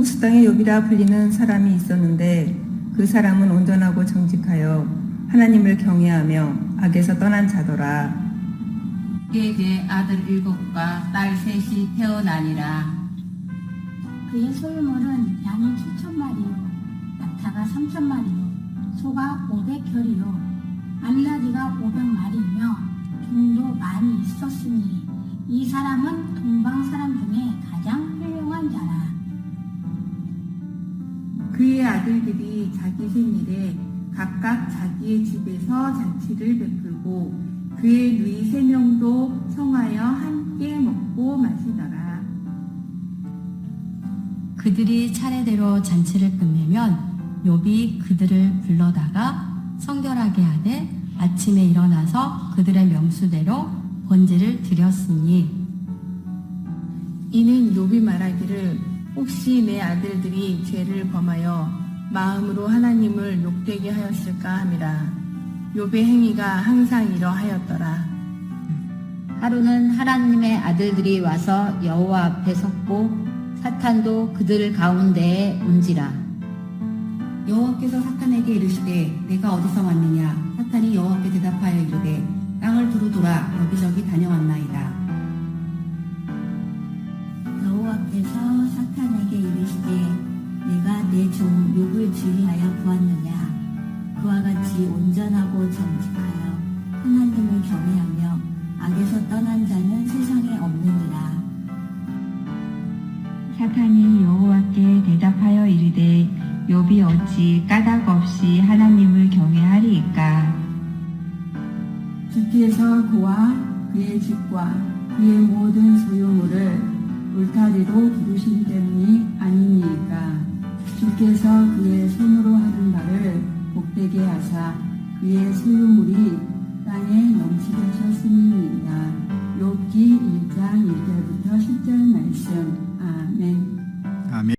우스 땅의 욥이라 불리는 사람이 있었는데 그 사람은 온전하고 정직하여 하나님을 경외하며 악에서 떠난 자더라. 그에 그의 아들 일곱과 딸 셋이 태어나니라. 그의 소유물은 양이 7천 마리요, 낙타가 3천 마리요, 소가 500 결이요, 암나귀가 500 마리이며 종도 많이 있었 아들들이 자기 생일에 각각 자기의 집에서 잔치를 베풀고 그의 누이 세 명도 성하여 함께 먹고 마시더라. 그들이 차례대로 잔치를 끝내면 욥이 그들을 불러다가 성결하게 하되 아침에 일어나서 그들의 명수대로 번제를 드렸으니 이는 욥이 말하기를 혹시 내 아들들이 죄를 범하여 마음으로 하나님을 욕되게 하였을까 함이라. 욥의 행위가 항상 이러하였더라. 하루는 하나님의 아들들이 와서 여호와 앞에 섰고 사탄도 그들 가운데에 온지라 여호와께서 사탄에게 이르시되 내가 어디서 왔느냐 사탄이 여호와께 대답하여 이르되 땅을 두루 돌아 여기저기 다녀왔나이다. 온전하고 정직하여 하나님을 경외하며 악에서 떠난 자는 세상에 없느니라. 사탄이 여호와께 대답하여 이르되 욥이 어찌 까닭 없이 하나님을 경외하리이까? 주께서 그와 그의 집과 그의 모든 소유물을 울타리로 두르신 때문이 아니니까? 주께서 그의 손으로 하는 바를 복되게 하사 그의 소유물이 땅에 넘치게 하셨음이니이다. 욥기 1장 1절부터 10절 말씀. 아멘